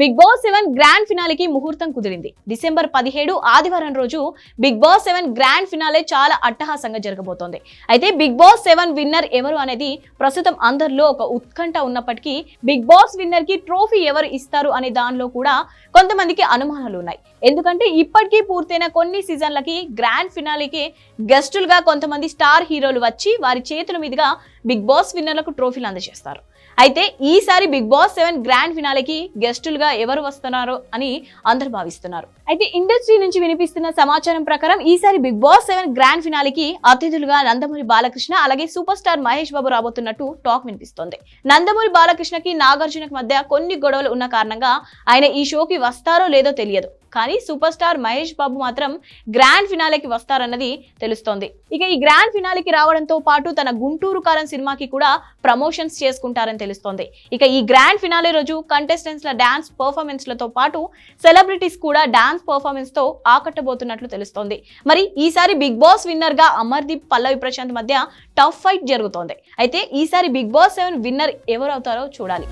Big boss seven grand ఫినాలేకి ముహూర్తం కుదిరింది. డిసెంబర్ పదిహేడు ఆదివారం రోజు Bigg Boss seven grand finale చాలా అట్టహాసంగా జరగబోతోంది. అయితే బిగ్ బాస్ సెవెన్ విన్నర్ ఎవరు అనేది ప్రస్తుతం అందరిలో ఒక ఉత్కంఠ ఉన్నప్పటికీ బిగ్ బాస్ విన్నర్కి ట్రోఫీ ఎవరు ఇస్తారు అనే దానిలో కూడా కొంతమందికి అనుమానాలు ఉన్నాయి ఎందుకంటే ఇప్పటికీ పూర్తయిన కొన్ని సీజన్లకి గ్రాండ్ ఫినాలేకి గెస్టులుగా కొంతమంది స్టార్ హీరోలు వచ్చి వారి చేతుల మీదుగా బిగ్ బాస్ విన్నర్లకు ట్రోఫీలు అందజేస్తారు. అయితే ఈసారి బిగ్ బాస్ సెవెన్ గ్రాండ్ ఫినాలేకి గెస్టులుగా ఎవరు వస్తున్నారు అని అందరు భావిస్తున్నారు. అయితే ఇండస్ట్రీ నుంచి వినిపిస్తున్న సమాచారం ప్రకారం ఈసారి బిగ్ బాస్ సెవెన్ గ్రాండ్ ఫినాలికి అతిథులుగా నందమూరి బాలకృష్ణ అలాగే సూపర్ స్టార్ మహేష్ బాబు రాబోతున్నట్టు టాక్ వినిపిస్తోంది. నందమూరి బాలకృష్ణకి నాగార్జునకి మధ్య కొన్ని గొడవలు ఉన్న కారణంగా ఆయన ఈ షోకి వస్తారో లేదో తెలియదు. కానీ సూపర్ స్టార్ మహేష్ బాబు మాత్రం గ్రాండ్ ఫినాలేకి వస్తారన్నది తెలుస్తోంది. ఇక ఈ గ్రాండ్ ఫినాలేకి రావడంతో పాటు తన గుంటూరు కారం సినిమాకి కూడా ప్రమోషన్స్ చేసుకుంటారని తెలుస్తోంది. ఇక ఈ గ్రాండ్ ఫినాలే రోజు కంటెస్టెంట్స్ల డాన్స్ పర్ఫార్మెన్స్లతో పాటు సెలబ్రిటీస్ కూడా డాన్స్ పర్ఫార్మెన్స్తో ఆకట్టబోతున్నట్లు తెలుస్తోంది. మరి ఈసారి బిగ్ బాస్ విన్నర్గా అమర్దీప్ పల్లవి ప్రశాంత్ మధ్య టఫ్ ఫైట్ జరుగుతోంది. అయితే ఈసారి బిగ్ బాస్ సెవెన్ విన్నర్ ఎవరవుతారో చూడాలి.